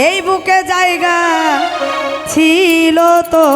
এই বুকে জায়গা ছিল তো